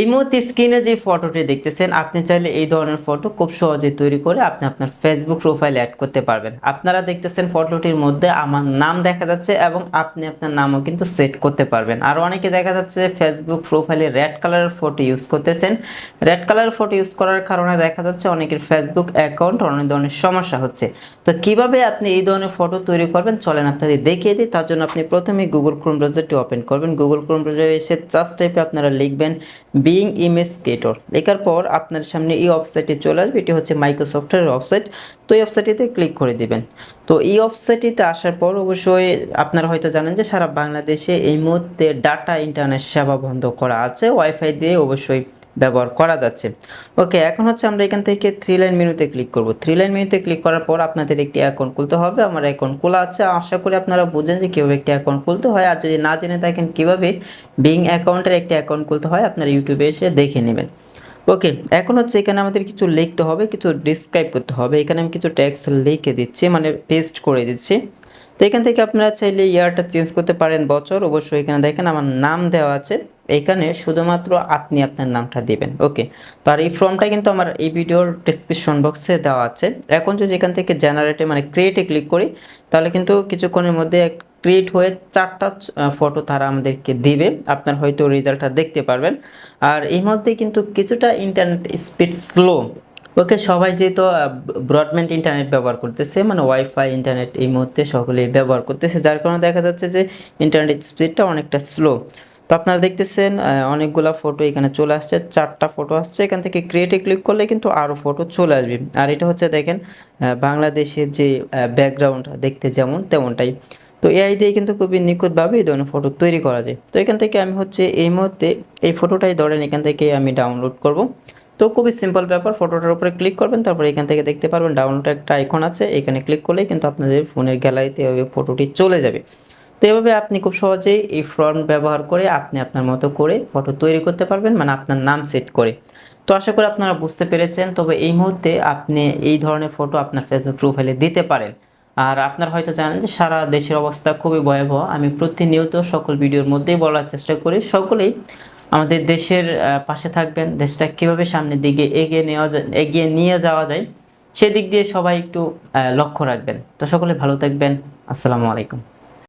এই মুহূর্তে স্ক্রিনে যে ফটোটি দেখতেছেন, আপনি চাইলে এই ধরনের ফটো খুব সহজে তৈরি করে আপনি আপনার ফেসবুক প্রোফাইলে অ্যাড করতে পারবেন। আপনারা দেখতেছেন ফটোটির মধ্যে আমার নাম দেখা যাচ্ছে এবং আপনি আপনার নামও কিন্তু সেট করতে পারবেন। আর অনেকে দেখা যাচ্ছে ফেসবুক প্রোফাইলে রেড কালারের ফটো ইউজ করতেছেন। রেড কালারের ফটো ইউজ করার কারণে দেখা যাচ্ছে অনেকের ফেসবুক অ্যাকাউন্ট অনেক ধরনের সমস্যা হচ্ছে। তো কীভাবে আপনি এই ধরনের ফটো তৈরি করবেন? চলেন আপনাদের দেখিয়ে দিই। তার জন্য আপনি প্রথমে গুগল ক্রোম ব্রাউজারটি ওপেন করবেন। গুগল ক্রোম ব্রাউজারে এসে জাস্ট টাইপে আপনারা লিখবেন বিইং ইমেজ ক্রিয়েটর লেখার পর আপনার সামনে এই ওয়েবসাইটে চলে আসবে। এটি হচ্ছে মাইক্রোসফটের ওয়েবসাইট তো এই ওয়েবসাইটিতে ক্লিক করে দিবেন। তো এই ওয়েবসাইটটিতে আসার পর অবশ্যই আপনারা হয়তো জানেন যে সারা বাংলাদেশে এই মুহূর্তে ডাটা ইন্টারনেট সেবা বন্ধ করা আছে। ওয়াইফাই দিয়ে অবশ্যই ব্যবহার করা যাচ্ছে। ওকে, এখন হচ্ছে আমরা এখান থেকে থ্রি লাইন মেনুতে ক্লিক করব। থ্রি লাইন মেনুতে ক্লিক করার পর আপনাদের একটি অ্যাকাউন্ট খুলতে হবে। আমার অ্যাকাউন্ট খোলা আছে। আশা করি আপনারা বুঝেন যে কীভাবে একটি অ্যাকাউন্ট খুলতে হয়। আর যদি না জেনে থাকেন কীভাবে বিং অ্যাকাউন্টের একটি অ্যাকাউন্ট খুলতে হয়, আপনারা ইউটিউবে এসে দেখে নেবেন। ওকে, এখন হচ্ছে এখানে আমাদের কিছু লিখতে হবে, কিছু ডিসক্রাইব করতে হবে। এখানে আমি কিছু ট্যাক্স লিখে দিচ্ছি মানে পেস্ট করে দিচ্ছি। তো এখান থেকে আপনারা চাইলে ইয়ারটা চেঞ্জ করতে পারেন, বছর। অবশ্যই এখানে দেখেন আমার নাম দেওয়া আছে। এখানে শুধুমাত্র আপনি আপনার নামটা দিবেন। ওকে, তো আর এই ফর্মটা কিন্তু আমার এই ভিডিওর ডিসক্রিপশন বক্সে দেওয়া আছে। এখন যদি এখান থেকে জেনারেটে মানে ক্রিয়েটে ক্লিক করি, তাহলে কিন্তু কিছুক্ষণের মধ্যে ক্রিয়েট হয়ে চারটা ফটো তারা আমাদেরকে দিবে। আপনার হয়তো রেজাল্টটা দেখতে পারবেন। আর এই মধ্যে কিন্তু কিছুটা ইন্টারনেট স্পিড স্লো ওকে, সবাই যেহেতু ব্রডব্যান্ড ইন্টারনেট ব্যবহার করতেছে মানে ওয়াইফাই ইন্টারনেট এই মুহূর্তে সকলেই ব্যবহার করতেছে, যার কারণে দেখা যাচ্ছে যে ইন্টারনেট স্পিডটা অনেকটা স্লো তো আপনারা দেখতেছেন অনেকগুলো ফটো এখানে চলে আসছে, চারটা ফটো আসছে। এখান থেকে ক্রিয়েটে ক্লিক করলে কিন্তু আরও ফটো চলে আসবে। আর এটা হচ্ছে দেখেন বাংলাদেশের যে ব্যাকগ্রাউন্ড দেখতে যেমন তেমনটাই। তো এআই দিয়ে কিন্তু খুবই নিখুঁতভাবে এই ধরনের ফটো তৈরি করা যায়। তো এখান থেকে আমি হচ্ছে এই মুহূর্তে এই ফটোটাই ধরেন এখান থেকে আমি ডাউনলোড করব। তো খুবই সিম্পল ব্যাপার ফটোটার উপরে ক্লিক করবেন, তারপর এখান থেকে দেখতে পারবেন ডাউনলোড একটা আইকন আছে। এখানে ক্লিক করলেই কিন্তু আপনাদের ফোনের গ্যালারিতে ফটোটি চলে যাবে। তো এভাবে আপনি খুব সহজেই এই ফর্ম ব্যবহার করে আপনি আপনার মতো করে ফটো তৈরি করতে পারবেন মানে আপনার নাম সেট করে। তো আশা করি আপনারা বুঝতে পেরেছেন, তবে এই মুহূর্তে আপনি এই ধরনের ফটো আপনার ফেসবুক প্রোফাইলে দিতে পারেন। আর আপনার হয়তো জানেন যে সারা দেশের অবস্থা খুবই ভয়াবহ। আমি প্রতিনিয়ত সকল ভিডিওর মধ্যেই বলার চেষ্টা করি, সকলেই আমাদের দেশের পাশে থাকবেন, দেশটা কীভাবে সামনের দিকে এগিয়ে নেওয়া যায়, এগিয়ে নিয়ে যাওয়া যায়, সেদিক দিয়ে সবাই একটু লক্ষ্য রাখবেন। তো সকলে ভালো থাকবেন, আসসালামু আলাইকুম।